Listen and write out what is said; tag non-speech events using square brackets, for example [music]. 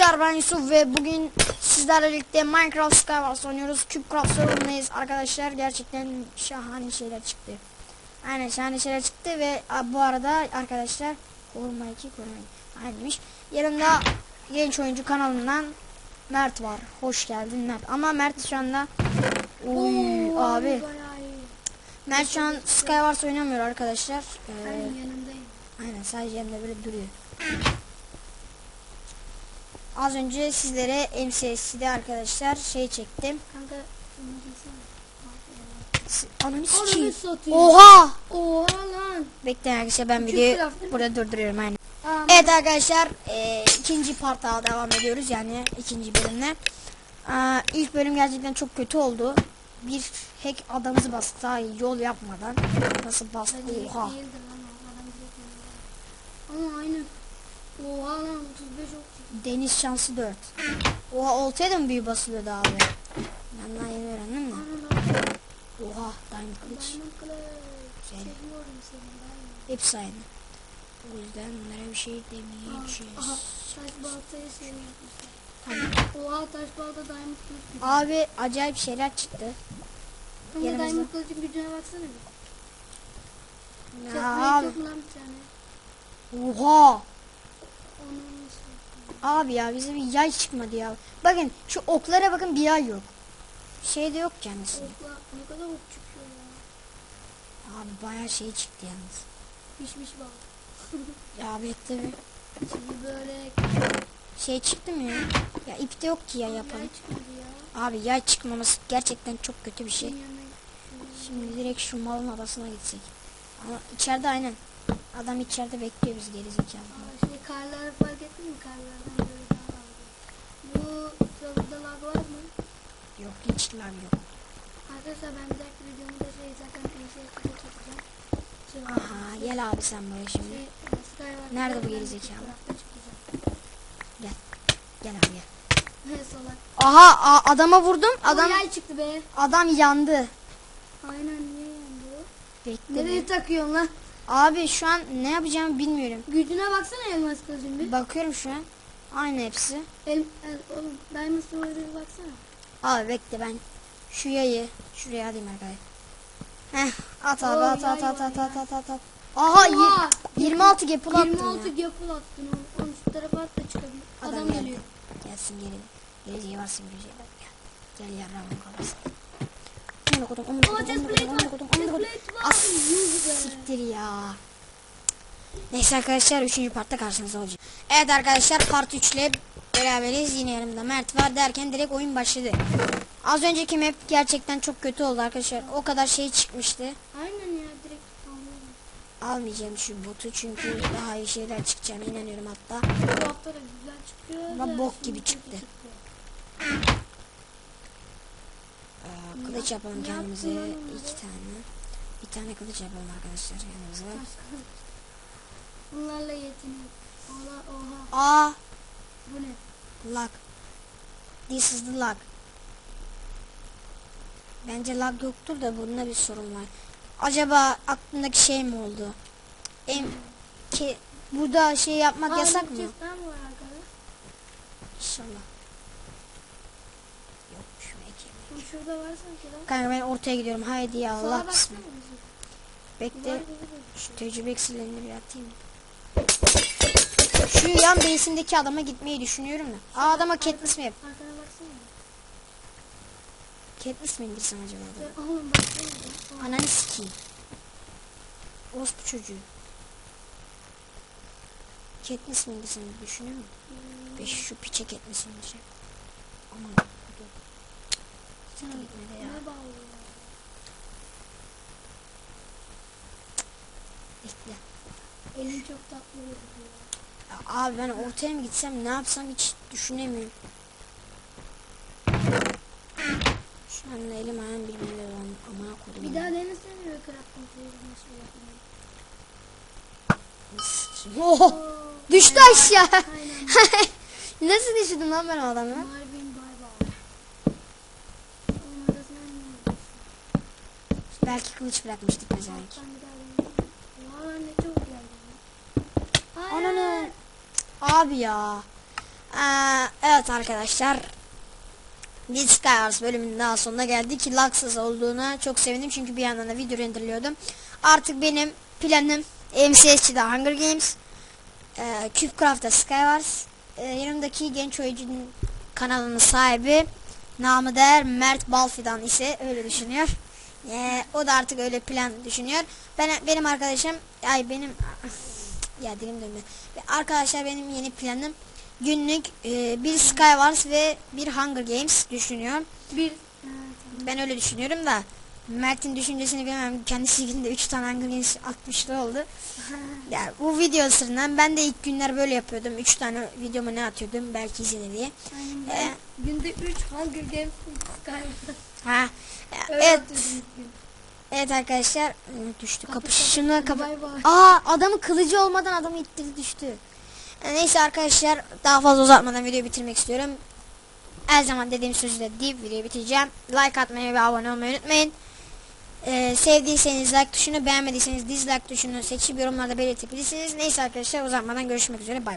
Arkadaşlar ben Yusuf ve bugün sizlerle birlikte Minecraft Skywars oynuyoruz. CubeCraft serverındayız arkadaşlar. Gerçekten şahane şeyler çıktı. Aynen şahane şeyler çıktı ve bu arada arkadaşlar koruma 2 koruma 2 aynıymış. Yanımda genç oyuncu kanalından Mert var. Hoş geldin Mert. Ama Mert şu anda Uy, Oo, abi. Mert şu an Skywars oynamıyor arkadaşlar. Ee, yanındayım. Aynen sadece yanında böyle duruyor. Az önce sizlere MCS'de arkadaşlar şey çektim. Kanka Ananı sikeyim. Oha! Oha lan. Bekleyin arkadaşlar ben videoyu burada durduruyorum aynen. Aa, Evet arkadaşlar e, ikinci parta devam ediyoruz yani ikinci bölümle. Aa, ilk bölüm gerçekten çok kötü oldu. Bir hack adamımızı bastı daha yol yapmadan. Nasıl bastı? Oha. Ama aynen. Oha lan 35 ok. Deniz şansı 4. Oha oltaya da mı büyü basılıyordu abi? Ben daha yeni öğrendim de. Oha diamond kılıç. Güzel. Seviyorum seni. Diamond. Hepsi aynı. O yüzden bunlara bir şey demeyeceğiz. Aha. Taş baltayı seviyorum. Tamam. Oha taş balta diamond kılıç. Abi acayip şeyler çıktı. Kanka yanımızda. diamond kılıcın gücüne baksana bir. Ya abi. Oha. Abi ya bize bir yay çıkmadı ya. Bakın şu oklara bakın bir yay yok. Şey de yok kendisi. Okla ne kadar ok çıkıyor ya. Abi bayağı şey çıktı yalnız. Pişmiş bal. Ya bekle bir. Şimdi böyle Şey çıktı mı ya? Ya ip de yok ki ya yay yapalım. çıkmadı ya. Abi yay çıkmaması gerçekten çok kötü bir şey. Şimdi direkt şu malın adasına gitsek. Ama içeride aynen. Adam içeride bekliyor bizi geri zekalı. Aa, şey karları fark ettin mi? Karlardan böyle daha dalga. Bu serverda lag var mı? Yok hiç lag yok. Arkadaşlar ben bir dahaki videomda şey zaten şey çekeceğim. Şey. Aha gel abi sen böyle şimdi. Şey, Skyward Nerede bu gerizekalı? çıkacağım. Gel abi gel. Aha adama vurdum. Adam yay çıktı be. adam yandı. Aynen niye yandı? Bekle. Nereye bir. takıyorsun lan? Abi şu an ne yapacağımı bilmiyorum. Gücüne baksana elmas kılıcın bir. Bakıyorum şu an. Aynı hepsi. El, el, oğlum Diamond Sword'a baksana. Abi bekle ben şu yayı şuraya alayım arkadaşlar. Heh at abi Oo, at at at at at at at at. Aha Oha! 26 gapple attım 26 ya. gapple attın oğlum. Oğlum şu tarafa at da çıkabilir. Adam, Adam geliyor. Gelsin geri. Geleceği varsın göreceği var. Gel. Gel yarrağımın kafası. Amına kodum amına kodum amına kodum amına kodum amına. As be. siktir ya. Neyse arkadaşlar 3. partta karşınızda olacağım. Evet arkadaşlar part 3 ile beraberiz. Yine yanımda Mert var derken direkt oyun başladı. Az önceki map gerçekten çok kötü oldu arkadaşlar. O kadar şey çıkmıştı. Aynen ya direkt anlıyorum. Almayacağım şu botu çünkü daha iyi şeyler çıkacağına inanıyorum hatta. Bu hafta da güzel çıkıyor. Ama bok gibi çıktı. çıktı. Ee, kılıç yapalım kendimize iki tane. Bir tane kılıç yapalım arkadaşlar. Başka. Bunlarla yetiniyor. Oha oha. Aa Bu ne? lag. This is the lag. Bence lag yoktur da bunda bir sorun var. Acaba aklındaki şey mi oldu? Em ki burada şey yapmak Aa, yasak mı? İnşallah. Yok şu ekmeği. Bu şurada var sanki lan. Kanka ben ortaya gidiyorum. Haydi ya Allah bismillah. Bekle. Şu tecrübe eksilerini bir atayım. Şu yan base'indeki adama gitmeyi düşünüyorum da. Aa adama Katniss mi yap? Arkana baksana. Katniss mi indirsem acaba adama? Oğlum baksana. Ananı sikeyim. Orospu çocuğu. Katniss mi indirsem diye düşünüyorum da. Beş şu piçe Katniss indireceğim. Aman. Sen. Ne bağlı? Bekle. Elim çok tatlı. Ya Abi ben ortaya mı gitsem ne yapsam hiç düşünemiyorum. Şu anda elim ayağım birbirine dolandı. Amına kodum. Bir daha denesene böyle crafting table nasıl yapmayı. Sikeyim. Oh! Düştü aşağı. [laughs] Nasıl düşürdüm lan ben o adamı? Marvin bay bay. Onun arasına ne? Belki kılıç bırakmıştık geldi. Hayır. Ananı. Abi ya. Aa, evet arkadaşlar. Biz Skywars bölümünün daha sonuna geldik. ki lagsız olduğuna çok sevindim çünkü bir yandan da video renderliyordum. Artık benim planım MCS'de Hunger Games, e, CubeCraft'ta Skywars, e, yanımdaki genç oyuncunun kanalının sahibi namı değer Mert Balfidan ise öyle düşünüyor. E, o da artık öyle plan düşünüyor. Ben benim arkadaşım ay benim [laughs] ya dilim. Ve Arkadaşlar benim yeni planım günlük e, bir Skywars ve bir Hunger Games düşünüyorum. Bir Ben öyle düşünüyorum da Mert'in düşüncesini bilmem. Kendisi günde 3 tane Hunger Games atmışlığı oldu. [laughs] Ya bu video sırrından ben de ilk günler böyle yapıyordum. 3 tane videomu ne atıyordum belki izlenir diye. Aynen. Ee, günde 3 Hunger Games Skyrim. Ha. Öyle evet. atıyordum. Evet arkadaşlar Hı, düştü kapı. Kapı, Şunu kapı. Bay bay. Aa adamı kılıcı olmadan adamı ittirdi düştü. E, Neyse arkadaşlar daha fazla uzatmadan videoyu bitirmek istiyorum. Her zaman dediğim sözü de deyip videoyu bitireceğim. Like atmayı ve abone olmayı unutmayın. Ee, sevdiyseniz like tuşunu beğenmediyseniz dislike tuşunu seçip yorumlarda belirtebilirsiniz. Neyse arkadaşlar uzatmadan görüşmek üzere. Bay.